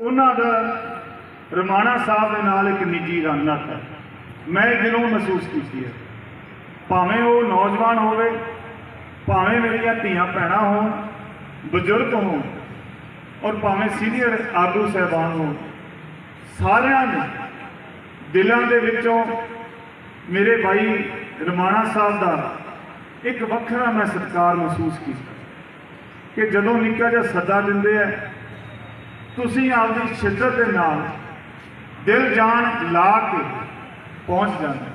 ਉਹਨਾਂ ਦਾ ਰਮਾਣਾ ਸਾਹਿਬ ਦੇ ਨਾਲ ਇੱਕ ਨਿੱਜੀ ਰੰਗਤ ਹੈ। ਮੈਂ ਇਹ ਦਿਲੋਂ ਮਹਿਸੂਸ ਕੀਤੀ ਹੈ। ਭਾਵੇਂ ਉਹ ਨੌਜਵਾਨ ਹੋਵੇ, ਭਾਵੇਂ ਮੇਰੀਆਂ ਧੀਆਂ ਭੈਣਾਂ ਹੋਣ, ਬਜ਼ੁਰਗ ਹੋਣ ਔਰ ਭਾਵੇਂ ਸੀਨੀਅਰ ਆਗੂ ਸਹਿਬਾਨ ਹੋਣ, ਸਾਰਿਆਂ ਨੇ ਦਿਲਾਂ ਦੇ ਵਿੱਚੋਂ ਮੇਰੇ ਭਾਈ ਰਮਾਣਾ ਸਾਹਿਬ ਦਾ ਇੱਕ ਵੱਖਰਾ ਮੈਂ ਸਤਿਕਾਰ ਮਹਿਸੂਸ ਕੀਤਾ ਕਿ ਜਦੋਂ ਨਿੱਕਾ ਜਿਹਾ ਸੱਦਾ ਦਿੰਦੇ ਆ ਤੁਸੀਂ ਆਪਦੀ ਸ਼ਿੱਦਤ ਦੇ ਨਾਲ ਦਿਲ ਜਾਨ ਲਾ ਕੇ ਪਹੁੰਚ ਜਾਂਦੇ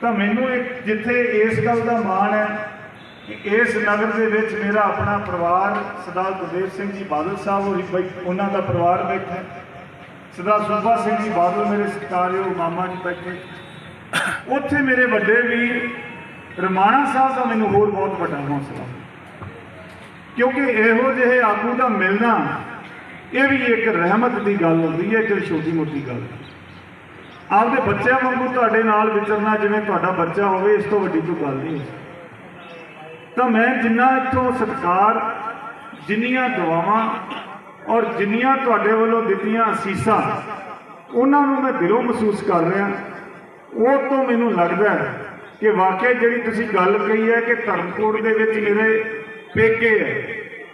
ਤਾਂ ਮੈਨੂੰ ਇੱਕ ਜਿੱਥੇ ਇਸ ਗੱਲ ਦਾ ਮਾਣ ਹੈ ਕਿ ਇਸ ਨਗਰ ਦੇ ਵਿੱਚ ਮੇਰਾ ਆਪਣਾ ਪਰਿਵਾਰ, ਸਰਦਾਰ ਗੁਰਦੇਵ ਸਿੰਘ ਜੀ ਬਾਦਲ ਸਾਹਿਬ ਹੋਰੀ ਬਈ, ਉਹਨਾਂ ਦਾ ਪਰਿਵਾਰ ਬੈਠਾ ਹੈ। ਸਰਦਾਰ ਸੁਭਾ ਸਿੰਘ ਜੀ ਬਾਦਲ ਮੇਰੇ ਸਤਿਕਾਰਯੋਗ ਮਾਮਾ ਜੀ ਬੈਠੇ ਉੱਥੇ ਮੇਰੇ ਵੱਡੇ ਵੀਰ ਰਮਾਣਾ ਸਾਹਿਬ ਦਾ ਮੈਨੂੰ ਹੋਰ ਬਹੁਤ ਵੱਡਾ ਹੌਸਲਾ ਕਿਉਂਕਿ ਇਹੋ ਜਿਹੇ ਆਗੂ ਦਾ ਮਿਲਣਾ ਇਹ ਵੀ ਇੱਕ ਰਹਿਮਤ ਦੀ ਗੱਲ ਹੁੰਦੀ ਹੈ ਕਿ ਛੋਟੀ ਮੋਟੀ ਗੱਲ। ਆਪਦੇ ਬੱਚਿਆਂ ਵਾਂਗੂ ਤੁਹਾਡੇ ਨਾਲ ਵਿਚਰਨਾ, ਜਿਵੇਂ ਤੁਹਾਡਾ ਬੱਚਾ ਹੋਵੇ, ਇਸ ਤੋਂ ਵੱਡੀ ਕੋਈ ਗੱਲ ਨਹੀਂ। ਹੋ ਤਾਂ ਮੈਂ ਜਿੰਨਾ ਇੱਥੋਂ ਸਤਿਕਾਰ, ਜਿੰਨੀਆਂ ਦੁਆਵਾਂ ਔਰ ਜਿੰਨੀਆਂ ਤੁਹਾਡੇ ਵੱਲੋਂ ਦਿੱਤੀਆਂ ਅਸੀਸਾਂ, ਉਹਨਾਂ ਨੂੰ ਮੈਂ ਦਿਲੋਂ ਮਹਿਸੂਸ ਕਰ ਰਿਹਾ। ਉਹ ਤੋਂ ਮੈਨੂੰ ਲੱਗਦਾ ਹੈ ਕਿ ਵਾਕਿਆ ਜਿਹੜੀ ਤੁਸੀਂ ਗੱਲ ਕਹੀ ਹੈ ਕਿ ਧਰਮਕੋਟ ਦੇ ਵਿੱਚ ਮੇਰੇ ਪੇਕੇ ਹੈ,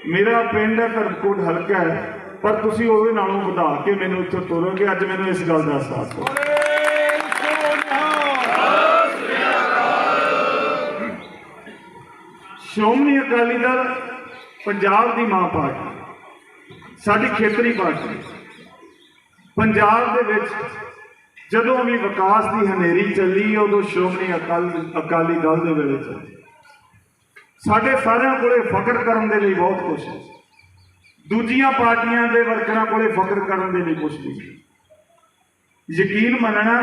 ਮੇਰਾ ਪਿੰਡ ਹੈ, ਧਰਮਕੋਟ ਹਲਕਾ ਹੈ ਪਰ ਤੁਸੀਂ ਉਹਦੇ ਨਾਲੋਂ ਵਧਾ ਕੇ ਮੈਨੂੰ ਇੱਥੋਂ ਤੋਰੋਗੇ ਅੱਜ ਮੈਨੂੰ ਇਸ ਗੱਲ ਦਾ ਅਹਿਸਾਸ ਹੋ ਸ਼੍ਰੋਮਣੀ ਅਕਾਲੀ ਦਲ ਪੰਜਾਬ ਦੀ ਮਾਂ ਪਾਰਟੀ, ਸਾਡੀ ਖੇਤਰੀ ਪਾਰਟੀ। ਪੰਜਾਬ ਦੇ ਵਿੱਚ ਜਦੋਂ ਵੀ ਵਿਕਾਸ ਦੀ ਹਨੇਰੀ ਚੱਲੀ, ਉਦੋਂ ਸ਼੍ਰੋਮਣੀ ਅਕਾਲੀ ਅਕਾਲੀ ਦਲ ਦੇ ਵੇਲੇ ਚੱਲੀ। ਸਾਡੇ ਸਾਰਿਆਂ ਕੋਲੇ ਫਖਰ ਕਰਨ ਦੇ ਲਈ ਬਹੁਤ ਕੁਝ ਹੈ। ਦੂਜੀਆਂ ਪਾਰਟੀਆਂ ਦੇ ਵਰਕਰਾਂ ਕੋਲੇ ਫਖਰ ਕਰਨ ਦੇ ਲਈ ਕੁਝ ਨਹੀਂ। ਯਕੀਨ ਮੰਨਣਾ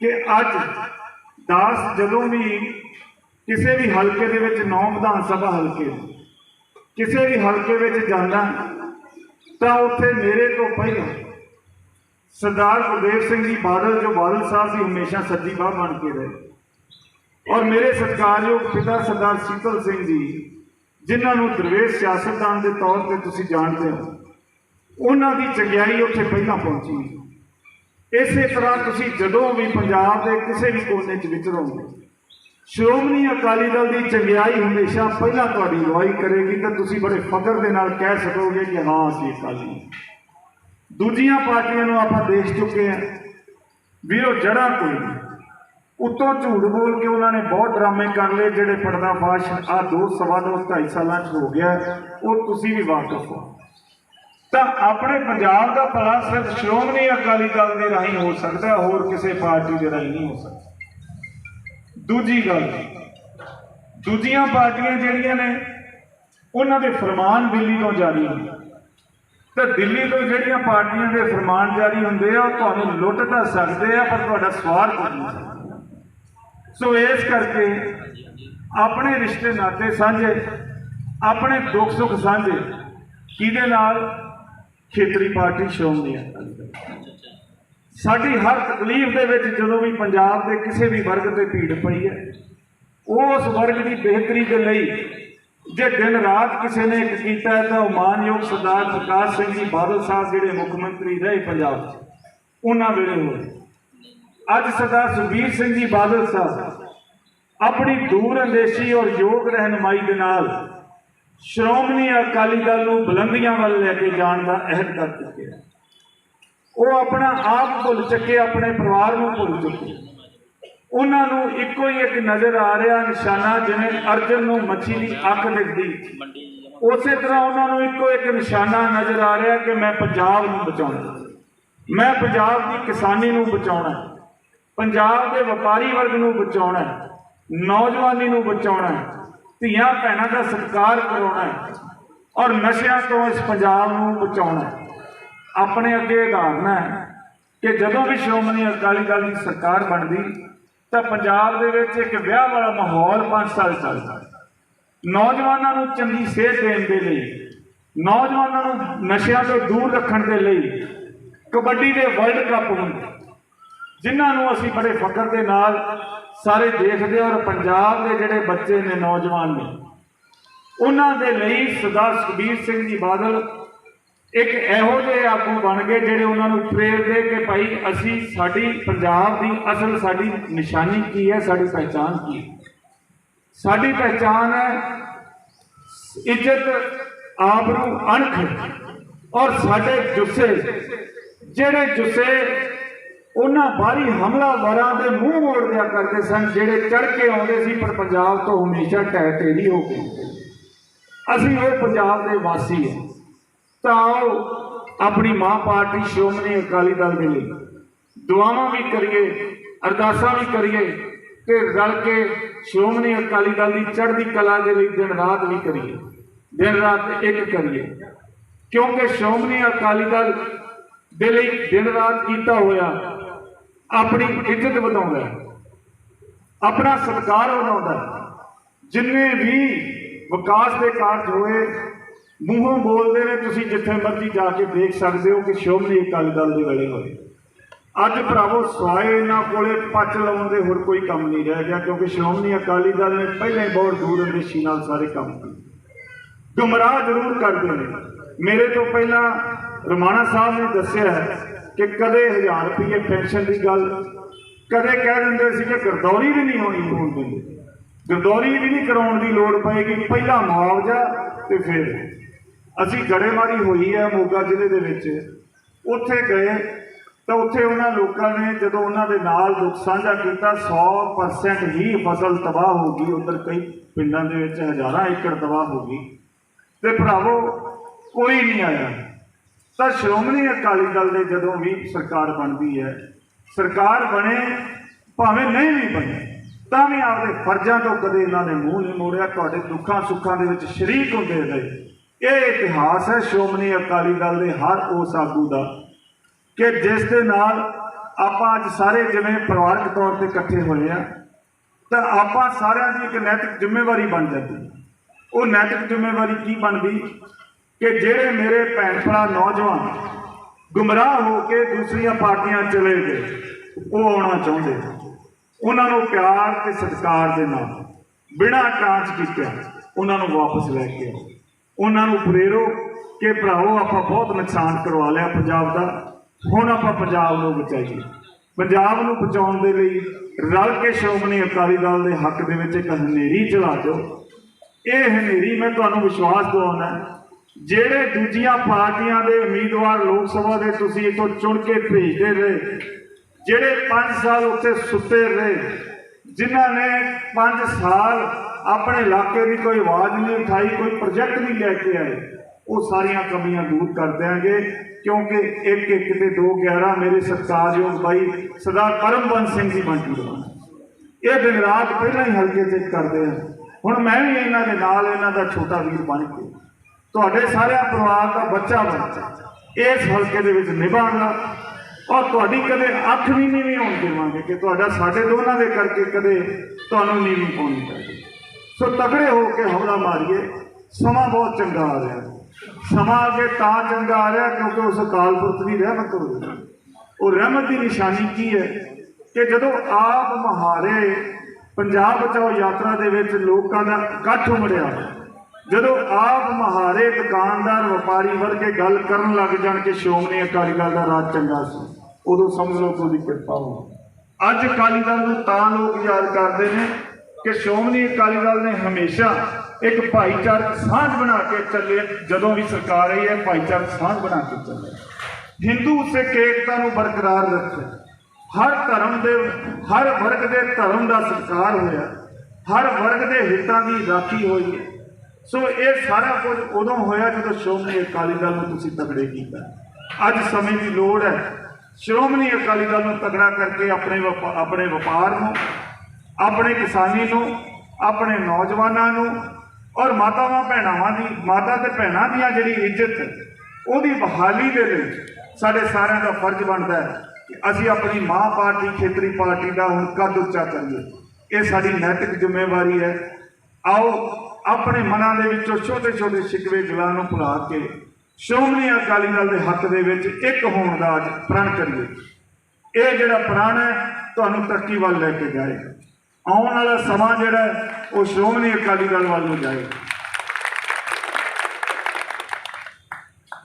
ਕਿ ਅੱਜ ਦਾਸ ਜਦੋਂ ਵੀ ਕਿਸੇ ਵੀ ਹਲਕੇ ਦੇ ਵਿੱਚ ਨੌ ਵਿਧਾਨ ਸਭਾ ਹਲਕੇ ਕਿਸੇ ਵੀ ਹਲਕੇ ਵਿੱਚ ਜਾਂਦਾ, ਤਾਂ ਉੱਥੇ ਮੇਰੇ ਤੋਂ ਪਹਿਲਾਂ ਸਰਦਾਰ ਗੁਰਦੇਵ ਸਿੰਘ ਜੀ ਬਾਦਲ ਜੋ ਬਾਦਲ ਸਾਹਿਬ ਸੀ ਹਮੇਸ਼ਾ ਸੱਜੀ ਬਾਹ ਬਣ ਕੇ ਰਹੇ। ਔਰ ਮੇਰੇ ਸਤਿਕਾਰਯੋਗ ਪਿਤਾ ਸਰਦਾਰ ਸੀਤਲ ਸਿੰਘ ਜੀ ਜਿਨ੍ਹਾਂ ਨੂੰ ਦਰਵੇਸ਼ ਸਿਆਸਤਦਾਨ ਦੇ ਤੌਰ ਤੇ ਤੁਸੀਂ ਜਾਣਦੇ ਹੋ, ਉਹਨਾਂ ਦੀ ਚੰਗਿਆਈ ਉੱਥੇ ਪਹਿਲਾਂ ਪਹੁੰਚੀ ਇਸੇ ਤਰ੍ਹਾਂ ਤੁਸੀਂ ਜਦੋਂ ਵੀ ਪੰਜਾਬ ਦੇ ਕਿਸੇ ਵੀ ਕੋਨੇ 'ਚ ਵਿਚਰੋਗੇ ਸ਼੍ਰੋਮਣੀ ਅਕਾਲੀ ਦਲ ਦੀ ਚੰਗਿਆਈ ਹਮੇਸ਼ਾ ਪਹਿਲਾਂ ਤੁਹਾਡੀ ਅਗਵਾਈ ਕਰੇਗੀ ਤਾਂ ਤੁਸੀਂ ਬੜੇ ਫਖਰ ਦੇ ਨਾਲ ਕਹਿ ਸਕੋਗੇ ਕਿ ਹਾਂ, ਅਸੀਂ ਅਕਾਲੀ ਦੂਜੀਆਂ ਪਾਰਟੀਆਂ ਨੂੰ ਆਪਾਂ ਦੇਖ ਚੁੱਕੇ ਹਾਂ। ਵੀਰੋ ਜੜਾ ਕੋਈ ਨਹੀਂ। ਉੱਤੋਂ ਝੂਠ ਬੋਲ ਕੇ ਉਹਨਾਂ ਨੇ ਬਹੁਤ ਡਰਾਮੇ ਕਰ ਲਏ, ਜਿਹੜੇ ਪਰਦਾਫਾਸ਼ ਆ ਦੋ ਸਵਾ ਦੋ, ਢਾਈ ਸਾਲਾਂ 'ਚ ਹੋ ਗਿਆ, ਉਹ ਤੁਸੀਂ ਵੀ ਵਾਕਿਫ ਹੋ। ਤਾਂ ਆਪਣੇ ਪੰਜਾਬ ਦਾ ਭਲਾ ਸਿਰਫ ਸ਼੍ਰੋਮਣੀ ਅਕਾਲੀ ਦਲ ਦੇ ਰਾਹੀਂ ਹੋ ਸਕਦਾ, ਹੋਰ ਕਿਸੇ ਪਾਰਟੀ ਦੇ ਰਾਹੀਂ ਨਹੀਂ ਹੋ ਸਕਦਾ। ਦੂਜੀ ਗੱਲ, ਦੂਜੀਆਂ ਪਾਰਟੀਆਂ ਜਿਹੜੀਆਂ ਨੇ, ਉਹਨਾਂ ਦੇ ਫਰਮਾਨ ਦਿੱਲੀ ਤੋਂ ਜਾਰੀ ਹੁੰਦੇ ਤਾਂ ਦਿੱਲੀ ਤੋਂ ਜਿਹੜੀਆਂ ਪਾਰਟੀਆਂ ਦੇ ਫਰਮਾਨ ਜਾਰੀ ਹੁੰਦੇ ਆ, ਉਹ ਤੁਹਾਨੂੰ ਲੁੱਟ ਤਾਂ ਸਕਦੇ ਆ, ਪਰ ਤੁਹਾਡਾ ਸਵਾਰ ਕਰ ਨਹੀਂ। ਸੋ ਇਸ ਕਰਕੇ ਆਪਣੇ ਰਿਸ਼ਤੇ ਨਾਤੇ ਸਾਂਝੇ, ਆਪਣੇ ਦੁੱਖ ਸੁੱਖ ਸਾਂਝੇ, ਕਿਹਦੇ ਨਾਲ? ਖੇਤਰੀ ਪਾਰਟੀ ਸ਼੍ਰੋਮਣੀ ਅਕਾਲੀ ਦਲ ਸਾਡੀ ਹਰ ਤਕਲੀਫ ਦੇ ਵਿੱਚ ਜਦੋਂ ਵੀ ਪੰਜਾਬ ਦੇ ਕਿਸੇ ਵੀ ਵਰਗ ਤੇ ਭੀੜ ਪਈ ਹੈ ਉਸ ਵਰਗ ਦੀ ਬਿਹਤਰੀ ਦੇ ਲਈ ਜੇ ਦਿਨ ਰਾਤ ਕਿਸੇ ਨੇ ਇੱਕ ਕੀਤਾ ਤਾਂ ਉਹ ਮਾਨਯੋਗ ਸਰਦਾਰ ਪ੍ਰਕਾਸ਼ ਸਿੰਘ ਜੀ ਬਾਦਲ ਸਾਹਿਬ ਜਿਹੜੇ ਮੁੱਖ ਮੰਤਰੀ ਰਹੇ ਪੰਜਾਬ 'ਚ, ਉਹਨਾਂ ਵੇਲੇ ਹੋਏ। ਅੱਜ ਸਰਦਾਰ ਸੁਖਬੀਰ ਸਿੰਘ ਜੀ ਬਾਦਲ ਸਾਹਿਬ ਆਪਣੀ ਦੂਰ ਅੰਦੇਸ਼ੀ ਔਰ ਯੋਗ ਰਹਿਨਮਾਈ ਦੇ ਨਾਲ ਸ਼੍ਰੋਮਣੀ ਅਕਾਲੀ ਦਲ ਨੂੰ ਬੁਲੰਦੀਆਂ ਵੱਲ ਲੈ ਕੇ ਜਾਣ ਦਾ ਅਹਿਦ ਕਰ ਚੁੱਕੇ ਹਨ ਉਹ ਆਪਣਾ ਆਪ ਭੁੱਲ ਚੁੱਕੇ, ਆਪਣੇ ਪਰਿਵਾਰ ਨੂੰ ਭੁੱਲ ਚੁੱਕੇ ਉਹਨਾਂ ਨੂੰ ਇੱਕੋ ਹੀ ਇੱਕ ਨਜ਼ਰ ਆ ਰਿਹਾ ਨਿਸ਼ਾਨਾ ਜਿਵੇਂ ਅਰਜਨ ਨੂੰ ਮੱਛੀ ਦੀ ਅੱਖ ਦਿਖਦੀ। ਉਸੇ ਤਰ੍ਹਾਂ ਉਹਨਾਂ ਨੂੰ ਇੱਕੋ ਇੱਕ ਨਿਸ਼ਾਨਾ ਨਜ਼ਰ ਆ ਰਿਹਾ ਕਿ ਮੈਂ ਪੰਜਾਬ ਨੂੰ ਬਚਾਉਣਾ ਮੈਂ ਪੰਜਾਬ ਦੀ ਕਿਸਾਨੀ ਨੂੰ ਬਚਾਉਣਾ ਪੰਜਾਬ ਦੇ ਵਪਾਰੀ ਵਰਗ ਨੂੰ ਬਚਾਉਣਾ ਹੈ। ਨੌਜਵਾਨੀ ਨੂੰ ਬਚਾਉਣਾ ਹੈ। ਧੀਆਂ ਭੈਣਾਂ ਦਾ ਸਤਿਕਾਰ ਕਰਾਉਣਾ ਹੈ ਔਰ ਨਸ਼ਿਆਂ ਤੋਂ ਇਸ ਪੰਜਾਬ ਨੂੰ ਬਚਾਉਣਾ ਹੈ ਆਪਣੇ ਅੱਗੇ ਉਦਾਹਰਣ ਹੈ ਕਿ ਜਦੋਂ ਵੀ ਸ਼੍ਰੋਮਣੀ ਅਕਾਲੀ ਦਲ ਦੀ ਸਰਕਾਰ ਬਣਦੀ, ਤਾਂ ਪੰਜਾਬ ਦੇ ਵਿੱਚ ਇੱਕ ਵਿਆਹ ਵਾਲਾ ਮਾਹੌਲ 5 ਸਾਲ ਚੱਲਦਾ ਨੌਜਵਾਨਾਂ ਨੂੰ ਚੰਗੀ ਸਿਹਤ ਦੇਣ ਦੇ ਲਈ, ਨੌਜਵਾਨਾਂ ਨੂੰ ਨਸ਼ਿਆਂ ਤੋਂ ਦੂਰ ਰੱਖਣ ਦੇ ਲਈ, ਕਬੱਡੀ ਦੇ ਵਰਲਡ ਕੱਪ ਹੁੰਦੇ ਜਿਨ੍ਹਾਂ ਨੂੰ ਅਸੀਂ ਬੜੇ ਫਖਰ ਦੇ ਨਾਲ ਸਾਰੇ ਦੇਖਦੇ ਔਰ ਪੰਜਾਬ ਦੇ ਜਿਹੜੇ ਬੱਚੇ ਨੇ, ਨੌਜਵਾਨ ਨੇ, ਉਹਨਾਂ ਦੇ ਲਈ ਸਰਦਾਰ ਸੁਖਬੀਰ ਸਿੰਘ ਜੀ ਬਾਦਲ ਇੱਕ ਇਹੋ ਜਿਹੇ ਆਗੂ ਬਣ ਗਏ ਜਿਹੜੇ ਉਹਨਾਂ ਨੂੰ ਪ੍ਰੇਰਦੇ ਕਿ ਭਾਈ ਅਸੀਂ ਸਾਡੀ ਪੰਜਾਬ ਦੀ ਅਸਲ ਸਾਡੀ ਨਿਸ਼ਾਨੀ ਕੀ ਹੈ, ਸਾਡੀ ਪਹਿਚਾਨ ਕੀ ਹੈ? ਸਾਡੀ ਪਹਿਚਾਨ ਹੈ ਇੱਜ਼ਤ ਆਬਰੂ ਅਣਖ ਔਰ ਸਾਡੇ ਜੁੱਸੇ, ਜਿਹੜੇ ਜੁੱਸੇ ਉਹਨਾਂ ਬਾਹਰੀ ਹਮਲਾਵਰਾਂ ਦੇ ਮੂੰਹ ਮੋੜ ਦਿਆ ਕਰਦੇ ਸਨ, ਜਿਹੜੇ ਚੜ ਕੇ ਆਉਂਦੇ ਸੀ, ਪਰ ਪੰਜਾਬ ਤੋਂ ਹਮੇਸ਼ਾ ਟਹਿ ਟੇਰੀ ਹੋ ਕੇ ਅਸੀਂ ਉਹ ਪੰਜਾਬ ਦੇ ਵਾਸੀ ਹਾਂ। ਤਾਂ ਆਓ ਆਪਣੀ ਮਾਂ ਪਾਰਟੀ ਸ਼੍ਰੋਮਣੀ ਅਕਾਲੀ ਦਲ ਦੇ ਲਈ ਦੁਆਵਾਂ ਵੀ ਕਰੀਏ, ਅਰਦਾਸਾਂ ਵੀ ਕਰੀਏ, ਤੇ ਰਲ ਕੇ ਸ਼੍ਰੋਮਣੀ ਅਕਾਲੀ ਦਲ ਦੀ ਚੜ੍ਹਦੀ ਕਲਾ ਦੇ ਲਈ ਦਿਨ ਰਾਤ ਵੀ ਕਰੀਏ, ਦਿਨ ਰਾਤ ਇੱਕ ਕਰੀਏ। ਕਿਉਂਕਿ ਸ਼੍ਰੋਮਣੀ ਅਕਾਲੀ ਦਲ ਦੇ ਲਈ ਦਿਨ ਰਾਤ ਕੀਤਾ ਹੋਇਆ ਆਪਣੀ ਇੱਜ਼ਤ ਵਧਾਉਂਦਾ ਆਪਣਾ ਸਤਿਕਾਰ ਵਧਾਉਂਦਾ ਜਿੰਨੇ ਵੀ ਵਿਕਾਸ ਦੇ ਕਾਰਜ ਹੋਏ, ਮੂੰਹੋਂ ਬੋਲਦੇ ਨੇ, ਤੁਸੀਂ ਜਿੱਥੇ ਮਰਜ਼ੀ ਜਾ ਕੇ ਦੇਖ ਸਕਦੇ ਹੋ ਕਿ ਸ਼੍ਰੋਮਣੀ ਅਕਾਲੀ ਦਲ ਦੇ ਵੇਲੇ ਹੋਏ। ਅੱਜ ਭਰਾਵੋ, ਸਵਾਏ ਇਹਨਾਂ ਕੋਲੇ ਪੱਚ ਲਾਉਣ ਦੇ ਹੋਰ ਕੋਈ ਕੰਮ ਨਹੀਂ ਰਹਿ ਗਿਆ, ਕਿਉਂਕਿ ਸ਼੍ਰੋਮਣੀ ਅਕਾਲੀ ਦਲ ਨੇ ਪਹਿਲਾਂ ਹੀ ਬਹੁਤ ਦੂਰ ਅੰਦੇਸ਼ੀ ਨਾਲ ਸਾਰੇ ਕੰਮ ਕੀਤੇ। ਗੁੰਮਰਾਹ ਜ਼ਰੂਰ ਕਰਦੇ ਨੇ। ਮੇਰੇ ਤੋਂ ਪਹਿਲਾਂ ਰਮਾਣਾ ਸਾਹਿਬ ਨੇ ਦੱਸਿਆ ਹੈ ਕਿ ਕਦੇ 1000 ਰੁਪਏ ਪੈਨਸ਼ਨ ਦੀ ਗੱਲ, ਕਦੇ ਕਹਿ ਦਿੰਦੇ ਸੀ ਕਿ ਗਰਦੌਰੀ ਵੀ ਨਹੀਂ ਹੋਣੀ। ਹੋਣ ਦਿੰਦੇ ਗਰਦੌਰੀ ਵੀ ਨਹੀਂ ਕਰਾਉਣ ਦੀ ਲੋੜ ਪਏਗੀ। ਪਹਿਲਾਂ ਮੁਆਵਜ਼ਾ ਤੇ ਫਿਰ ਅਸੀਂ ਗੜੇਮਾਰੀ ਹੋਈ ਹੈ ਮੋਗਾ ਜ਼ਿਲ੍ਹੇ ਦੇ ਵਿੱਚ। ਉੱਥੇ ਗਏ ਤਾਂ ਉੱਥੇ ਉਹਨਾਂ ਲੋਕਾਂ ਨੇ ਜਦੋਂ ਉਹਨਾਂ ਦੇ ਨਾਲ ਦੁੱਖ ਸਾਂਝਾ ਕੀਤਾ 100% ਹੀ ਫਸਲ ਤਬਾਹ ਹੋ ਗਈ। ਉਧਰ ਕਈ ਪਿੰਡਾਂ ਦੇ ਵਿੱਚ ਹਜ਼ਾਰਾਂ ਏਕੜ ਤਬਾਹ ਹੋ ਗਈ। ਤੇ ਭਰਾਵੋ, ਕੋਈ ਨਹੀਂ ਆਇਆ। ਤਾਂ ਸ਼੍ਰੋਮਣੀ ਅਕਾਲੀ ਦਲ ਦੇ ਜਦੋਂ ਵੀ ਸਰਕਾਰ ਬਣਦੀ ਹੈ, ਸਰਕਾਰ ਬਣੇ, ਭਾਵੇਂ ਨਹੀਂ ਵੀ ਬਣੇ, ਤਾਂ ਵੀ ਆਪਦੇ ਫਰਜ਼ਾਂ ਤੋਂ ਕਦੇ ਇਹਨਾਂ ਨੇ ਮੂੰਹ ਨਹੀਂ ਮੋੜਿਆ, ਤੁਹਾਡੇ ਦੁੱਖਾਂ ਸੁੱਖਾਂ ਦੇ ਵਿੱਚ ਸ਼ਰੀਕ ਹੁੰਦੇ ਰਹੇ। ਇਹ ਇਤਿਹਾਸ ਹੈ ਸ਼੍ਰੋਮਣੀ ਅਕਾਲੀ ਦਲ ਦੇ ਹਰ ਉਸ ਆਗੂ ਦਾ ਕਿ ਜਿਸ ਦੇ ਨਾਲ ਆਪਾਂ ਅੱਜ ਸਾਰੇ ਜਿਵੇਂ ਪਰਿਵਾਰਕ ਤੌਰ ਤੇ ਇਕੱਠੇ ਹੋਏ ਆ ਤਾਂ ਆਪਾਂ ਸਾਰਿਆਂ ਦੀ ਇੱਕ ਨੈਤਿਕ ਜ਼ਿੰਮੇਵਾਰੀ ਬਣ ਜਾਂਦੀ ਉਹ ਨੈਤਿਕ ਜ਼ਿੰਮੇਵਾਰੀ ਕੀ ਬਣਦੀ? ਕਿ ਜਿਹੜੇ ਮੇਰੇ ਭੈਣ ਭਰਾ ਨੌਜਵਾਨ ਗੁੰਮਰਾਹ ਹੋ ਕੇ ਦੂਸਰੀਆਂ ਪਾਰਟੀਆਂ ਚਲੇ ਗਏ, ਉਹ ਆਉਣਾ ਚਾਹੁੰਦੇ ਉਹਨਾਂ ਨੂੰ ਪਿਆਰ ਤੇ ਸਤਿਕਾਰ ਦੇ ਨਾਲ, ਬਿਨਾਂ ਟਾਂਚ ਕੀਤੇ ਉਹਨਾਂ ਨੂੰ ਵਾਪਸ ਲੈ ਕੇ ਆਓ। ਉਹਨਾਂ ਨੂੰ ਪ੍ਰੇਰੋ ਕਿ ਭਰਾਓ ਆਪਾਂ ਬਹੁਤ ਨੁਕਸਾਨ ਕਰਵਾ ਲਿਆ ਪੰਜਾਬ ਦਾ। ਹੁਣ ਆਪਾਂ ਪੰਜਾਬ ਨੂੰ ਬਚਾਈਏ। ਪੰਜਾਬ ਨੂੰ ਬਚਾਉਣ ਦੇ ਲਈ ਰਲ ਕੇ ਸ਼੍ਰੋਮਣੀ ਅਕਾਲੀ ਦਲ ਦੇ ਹੱਕ ਦੇ ਵਿੱਚ ਇੱਕ ਹਨੇਰੀ ਚਲਾ ਦਿਓ। ਇਹ ਹਨੇਰੀ ਮੈਂ ਤੁਹਾਨੂੰ ਵਿਸ਼ਵਾਸ ਦਿਵਾਉਣਾ ਜਿਹੜੇ ਦੂਜੀਆਂ ਪਾਰਟੀਆਂ ਦੇ ਉਮੀਦਵਾਰ ਲੋਕ ਸਭਾ ਦੇ ਤੁਸੀਂ ਇਥੋਂ ਚੁਣ ਕੇ ਭੇਜਦੇ ਰਹੇ, ਜਿਹੜੇ 5 ਸਾਲ ਉੱਥੇ ਸੁੱਤੇ ਰਹੇ, ਜਿਨ੍ਹਾਂ ਨੇ 5 ਸਾਲ ਆਪਣੇ ਇਲਾਕੇ ਦੀ ਕੋਈ ਆਵਾਜ਼ ਨਹੀਂ ਉਠਾਈ, ਕੋਈ ਪ੍ਰੋਜੈਕਟ ਨਹੀਂ ਲੈ ਕੇ ਆਏ, ਉਹ ਸਾਰੀਆਂ ਕਮੀਆਂ ਦੂਰ ਕਰ ਦਿਆਂਗੇ, ਕਿਉਂਕਿ ਇੱਕ ਇੱਕ ਤੇ 2 11 ਮੇਰੇ ਸਤਿਕਾਰਯੋਗ ਬਾਈ ਸਰਦਾਰ ਕਰਮਬੰਦ ਸਿੰਘ ਜੀ ਬਣ ਚੁੱਕੇ ਹਨ ਇਹ ਦਿਨ ਪਹਿਲਾਂ ਹੀ ਹਲਕੇ ਤੇ ਕਰਦੇ ਆ। ਹੁਣ ਮੈਂ ਵੀ ਇਹਨਾਂ ਦੇ ਨਾਲ, ਇਹਨਾਂ ਦਾ ਛੋਟਾ ਵੀਰ ਬਣ ਕੇ। ਤੁਹਾਡੇ ਸਾਰਿਆਂ ਪਰਿਵਾਰ ਦਾ ਬੱਚਾ ਬਣ ਇਸ ਹਲਕੇ ਦੇ ਵਿੱਚ ਨਿਭਾਉਣਾ ਔਰ ਤੁਹਾਡੀ ਕਦੇ ਅੱਖ ਵੀ ਨਹੀਂ ਹੋਣ ਦੇਵਾਂਗੇ ਕਿ ਤੁਹਾਡਾ ਸਾਡੇ ਦੋਨਾਂ ਦੇ ਕਰਕੇ ਕਦੇ ਤੁਹਾਨੂੰ ਨੀਵੀਂ ਪਾਉਣੀ ਪਵੇ ਸੋ ਤਕੜੇ ਹੋ ਕੇ ਹਮਲਾ ਮਾਰੀਏ। ਸਮਾਂ ਬਹੁਤ ਚੰਗਾ ਆ ਰਿਹਾ। ਸਮਾਂ ਅੱਗੇ ਤਾਂ ਚੰਗਾ ਆ ਰਿਹਾ ਕਿਉਂਕਿ ਉਸ ਅਕਾਲ ਪੁਰਖ ਦੀ ਰਹਿਮਤ ਹੋ ਰਹੀ ਉਹ ਰਹਿਮਤ ਦੀ ਨਿਸ਼ਾਨੀ ਕੀ ਹੈ? ਕਿ ਜਦੋਂ ਆਪ ਮਹਾਰੇ ਪੰਜਾਬ ਬਚਾਓ ਯਾਤਰਾ ਦੇ ਵਿੱਚ ਲੋਕਾਂ ਦਾ ਇਕੱਠ ਉਮੜਿਆ। ਜਦੋਂ ਆਪ ਮਹਾਰੇ ਦੁਕਾਨਦਾਰ ਵਪਾਰੀ ਵਰਗੇ ਗੱਲ ਕਰਨ ਲੱਗ ਜਾਣ ਕਿ ਸ਼੍ਰੋਮਣੀ ਅਕਾਲੀ ਦਲ ਦਾ ਰਾਜ ਚੰਗਾ ਸੀ, ਉਦੋਂ ਸਮਝ ਲਓ ਕੋਈ ਕਿਰਪਾ ਹੋ ਅੱਜ ਅਕਾਲੀ ਦਲ ਨੂੰ ਤਾਂ ਲੋਕ ਯਾਦ ਕਰਦੇ ਨੇ ਕਿ ਸ਼੍ਰੋਮਣੀ ਅਕਾਲੀ ਦਲ ਨੇ ਹਮੇਸ਼ਾ ਇੱਕ ਭਾਈਚਾਰਕ ਸਾਂਝ ਬਣਾ ਕੇ ਚੱਲੇ, ਜਦੋਂ ਵੀ ਸਰਕਾਰ ਆਈ ਹੈ, ਭਾਈਚਾਰਕ ਸਾਂਝ ਬਣਾ ਕੇ ਚੱਲੇ। ਹਿੰਦੂ ਸਿੱਖ ਏਕਤਾ ਨੂੰ ਬਰਕਰਾਰ ਰੱਖਿਆ ਹਰ ਧਰਮ ਦੇ, ਹਰ ਵਰਗ ਦੇ ਧਰਮ ਦਾ ਸਤਿਕਾਰ ਹੋਇਆ। ਹਰ ਵਰਗ ਦੇ ਹਿੱਤਾਂ ਦੀ ਰਾਖੀ ਹੋਈ ਹੈ। ਸੋ ਇਹ ਸਾਰਾ ਕੁਝ ਉਦੋਂ ਹੋਇਆ ਜਦੋਂ ਸ਼੍ਰੋਮਣੀ ਅਕਾਲੀ ਦਲ ਨੂੰ ਤੁਸੀਂ ਤਕੜੇ ਕੀਤਾ। ਅੱਜ ਸਮੇਂ ਦੀ ਲੋੜ ਹੈ। ਸ਼੍ਰੋਮਣੀ ਅਕਾਲੀ ਦਲ ਨੂੰ ਤਗੜਾ ਕਰਕੇ ਆਪਣੇ ਵਪਾ- ਆਪਣੇ ਵਪਾਰ ਨੂੰ, ਆਪਣੇ ਕਿਸਾਨੀ ਨੂੰ, ਆਪਣੇ ਨੌਜਵਾਨਾਂ ਨੂੰ ਔਰ ਮਾਤਾਵਾਂ ਭੈਣਾਵਾਂ ਦੀ, ਮਾਤਾ ਤੇ ਭੈਣਾਂ ਦੀਆਂ ਜਿਹੜੀ ਇੱਜ਼ਤ, ਉਹਦੀ ਬਹਾਲੀ ਦੇ ਲਈ ਸਾਡੇ ਸਾਰਿਆਂ ਦਾ ਫਰਜ਼ ਬਣਦਾ ਹੈ ਕਿ ਅਸੀਂ ਆਪਣੀ ਮਾਂ ਪਾਰਟੀ, ਖੇਤਰੀ ਪਾਰਟੀ ਦਾ ਹੁਣ ਕੱਦ ਉੱਚਾ ਕਰੀਏ। ਇਹ ਸਾਡੀ ਨੈਤਿਕ ਜ਼ਿੰਮੇਵਾਰੀ ਹੈ। ਆਓ ਆਪਣੇ ਮਨਾਂ ਦੇ ਵਿੱਚੋਂ ਛੋਟੇ ਛੋਟੇ ਸ਼ਿਕਵੇ ਗਿਲਾਂ ਨੂੰ ਭੁਲਾ ਕੇ ਸ਼੍ਰੋਮਣੀ ਅਕਾਲੀ ਦਲ ਦੇ ਹੱਕ ਦੇ ਵਿੱਚ ਇੱਕ ਹੋਣ ਦਾ ਅੱਜ ਪ੍ਰਣ ਕਰੀਏ। ਇਹ ਜਿਹੜਾ ਪ੍ਰਣ ਹੈ, ਤੁਹਾਨੂੰ ਤਰੱਕੀ ਵੱਲ ਲੈ ਕੇ ਜਾਏਗਾ। ਆਉਣ ਵਾਲਾ ਸਮਾਂ ਜਿਹੜਾ ਉਹ ਸ਼੍ਰੋਮਣੀ ਅਕਾਲੀ ਦਲ ਵੱਲ ਨੂੰ ਜਾਏਗਾ।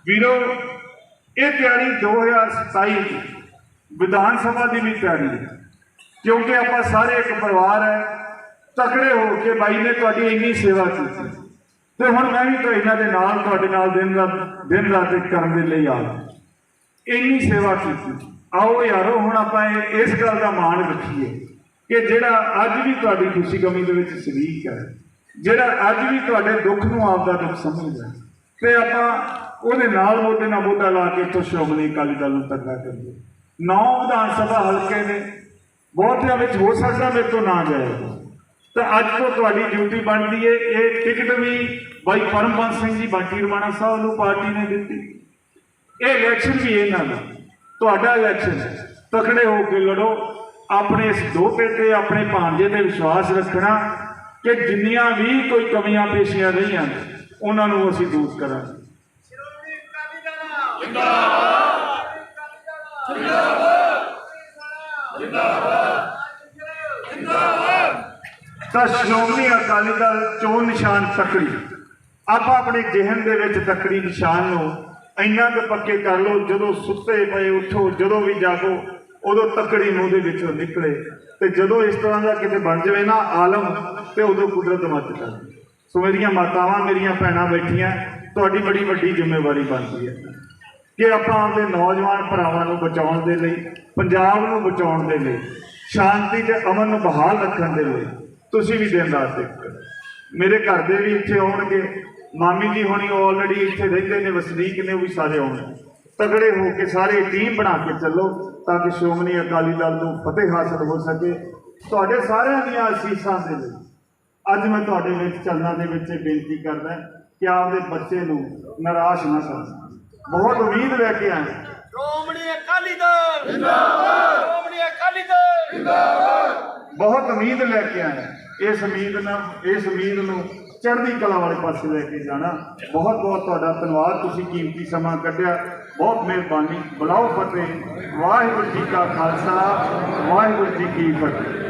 ਵੀਰੋ, ਇਹ ਤਿਆਰੀ 2027 ਦੀ ਵਿਧਾਨ ਸਭਾ ਦੀ ਵੀ ਤਿਆਰੀ ਹੈ, ਕਿਉਂਕਿ ਆਪਾਂ ਸਾਰੇ ਇੱਕ ਪਰਿਵਾਰ ਹੈ ਤਕੜੇ ਹੋ ਕੇ ਬਾਈ ਨੇ ਤੁਹਾਡੀ ਇੰਨੀ ਸੇਵਾ ਕੀਤੀ। ਤੇ ਹੁਣ ਮੈਂ ਵੀ ਤਾਂ ਇਹਨਾਂ ਦੇ ਨਾਲ ਤੁਹਾਡੇ ਨਾਲ ਦਿਨ ਰਾਤ ਦਿਨ ਰਾਤ ਕਰਨ ਦੇ ਲਈ ਆ। ਇੰਨੀ ਸੇਵਾ ਕੀਤੀ। ਆਓ ਯਾਰੋ ਹੁਣ ਆਪਾਂ ਇਹ- ਇਸ ਗੱਲ ਦਾ ਮਾਣ ਰੱਖੀਏ ਕਿ ਜਿਹੜਾ ਅੱਜ ਵੀ ਤੁਹਾਡੀ ਖੁਸ਼ੀ ਗਮੀ ਦੇ ਵਿੱਚ ਸ਼ਰੀਕ ਹੈ ਜਿਹੜਾ ਅੱਜ ਵੀ ਤੁਹਾਡੇ ਦੁੱਖ ਨੂੰ ਆਪਦਾ ਦੁੱਖ ਸਮਝਦਾ ਹੈ, ਤੇ ਆਪਾਂ ਉਹਦੇ ਨਾਲ ਮੋਢੇ ਨਾਲ ਮੋਢਾ ਲਾ ਕੇ ਇੱਥੋਂ ਸ਼੍ਰੋਮਣੀ ਅਕਾਲੀ ਦਲ ਨੂੰ ਤੱਕਾ ਕਰੀਏ। ਨੌ ਵਿਧਾਨ ਸਭਾ ਹਲਕੇ ਨੇ ਬਹੁਤਿਆਂ ਵਿੱਚ ਹੋ ਸਕਦਾ ਮੇਰੇ ਤੋਂ ਨਾ ਜਾਏਗਾ ਤਾਂ ਅੱਜ ਤੋਂ ਤੁਹਾਡੀ ਡਿਊਟੀ ਬਣਦੀ ਹੈ ਇਹ ਟਿਕਟ ਵੀ ਬਾਈ ਪਰਮਬੰਸ ਸਿੰਘ ਜੀ ਬਾਟੀ ਰਮਾਣਾ ਸਾਹਿਬ ਨੂੰ ਪਾਰਟੀ ਨੇ ਦਿੱਤੀ। ਇਹ ਇਲੈਕਸ਼ਨ ਵੀ ਇਹਨਾਂ ਦਾ। ਤੁਹਾਡਾ ਇਲੈਕਸ਼ਨ ਹੈ। ਤਕੜੇ ਹੋ ਕੇ ਲੜੋ। ਆਪਣੇ ਇਸ ਦੋਤੇ ਤੇ ਆਪਣੇ ਭਾਂਜੇ ਤੇ ਵਿਸ਼ਵਾਸ ਰੱਖਣਾ ਕਿ ਜਿੰਨੀਆਂ ਵੀ ਕੋਈ ਕਮੀਆਂ ਪੇਸ਼ੀਆਂ ਰਹੀਆਂ ਉਹਨਾਂ ਨੂੰ ਅਸੀਂ ਦੂਰ ਕਰਾਂਗੇ। ਜਿੰਦਾਬਾਦ ਜਿੰਦਾਬਾਦ ਜਿੰਦਾਬਾਦ ਜਿੰਦਾਬਾਦ! ਤਾਂ ਸ਼੍ਰੋਮਣੀ ਅਕਾਲੀ ਦਲ ਚੋਣ ਨਿਸ਼ਾਨ ਤਕੜੀ। ਆਪਾਂ ਆਪਣੇ ਜਿਹਨ ਦੇ ਵਿੱਚ ਤਕੜੀ ਨਿਸ਼ਾਨ ਨੂੰ ਇੰਨਾ ਕੁ ਪੱਕੇ ਕਰ ਲਓ, ਜਦੋਂ ਸੁੱਤੇ ਪਏ ਉੱਠੋ, ਜਦੋਂ ਵੀ ਜਾਗੋ, ਉਦੋਂ ਤਕੜੀ ਮੂੰਹ ਦੇ ਵਿੱਚੋਂ ਨਿਕਲੇ। ਤੇ ਜਦੋਂ ਇਸ ਤਰ੍ਹਾਂ ਦਾ ਕਿਤੇ ਬਣ ਜਾਵੇ ਨਾ ਆਲਮ, ਤੇ ਉਦੋਂ ਕੁਦਰਤ ਮਦਦ ਕਰਦੀ ਸੋ ਮੇਰੀਆਂ ਮਾਤਾਵਾਂ, ਮੇਰੀਆਂ ਭੈਣਾਂ ਬੈਠੀਆਂ, ਤੁਹਾਡੀ ਬੜੀ ਵੱਡੀ ਜ਼ਿੰਮੇਵਾਰੀ ਬਣਦੀ ਹੈ ਕਿ ਆਪਾਂ ਆਪਣੇ ਨੌਜਵਾਨ ਭਰਾਵਾਂ ਨੂੰ ਬਚਾਉਣ ਦੇ ਲਈ, ਪੰਜਾਬ ਨੂੰ ਬਚਾਉਣ ਦੇ ਲਈ, ਸ਼ਾਂਤੀ ਤੇ ਅਮਨ ਨੂੰ ਬਹਾਲ ਰੱਖਣ ਦੇ ਲਈ ਤੁਸੀਂ ਵੀ ਦਿਨ ਰਾਤ ਕਰੋ। ਮੇਰੇ ਘਰ ਦੇ ਵੀ ਇੱਥੇ ਆਉਣਗੇ। ਮਾਮੀ ਜੀ ਹੋਣੀ ਆਲਰੇਡੀ ਇੱਥੇ ਰਹਿੰਦੇ ਨੇ ਵਸਨੀਕ ਨੇ ਉਹ ਵੀ ਸਾਰੇ ਆਉਣਗੇ। ਤਗੜੇ ਹੋ ਕੇ ਸਾਰੇ ਟੀਮ ਬਣਾ ਕੇ ਚੱਲੋ ਤਾਂ ਕਿ ਸ਼੍ਰੋਮਣੀ ਅਕਾਲੀ ਦਲ ਨੂੰ ਫਤਿਹ ਹਾਸਲ ਹੋ ਸਕੇ। ਤੁਹਾਡੇ ਸਾਰਿਆਂ ਦੀਆਂ ਅਸੀਸਾਂ ਦੇ ਲਈ ਅੱਜ ਮੈਂ ਤੁਹਾਡੇ ਵਿੱਚ ਚੱਲਣਾ ਦੇ ਵਿੱਚ ਬੇਨਤੀ ਕਰਦਾ ਕਿ ਆਪਦੇ ਬੱਚੇ ਨੂੰ ਨਿਰਾਸ਼ ਨਾ ਕਰਨਾ ਬਹੁਤ ਉਮੀਦ ਲੈ ਕੇ ਆਏ ਸ਼੍ਰੋਮਣੀ ਅਕਾਲੀ ਦਲ! ਜਿੰਦਾਬਾਦ ਸ਼੍ਰੋਮਣੀ ਅਕਾਲੀ ਦਲ! ਬਹੁਤ ਉਮੀਦ ਲੈ ਕੇ ਆਏ ਇਸ ਉਮੀਦ ਨਾਲ ਇਸ ਉਮੀਦ ਨੂੰ ਚੜ੍ਹਦੀ ਕਲਾ ਵਾਲੇ ਪਾਸੇ ਲੈ ਕੇ ਜਾਣਾ। ਬਹੁਤ ਬਹੁਤ ਤੁਹਾਡਾ ਧੰਨਵਾਦ। ਤੁਸੀਂ ਕੀਮਤੀ ਸਮਾਂ ਕੱਢਿਆ। ਬਹੁਤ ਮਿਹਰਬਾਨੀ। ਬੁਲਾਓ ਫਤਿਹ। ਵਾਹਿਗੁਰੂ ਜੀ ਕਾ ਖਾਲਸਾ। ਵਾਹਿਗੁਰੂ ਜੀ ਕੀ ਫਤਿਹ।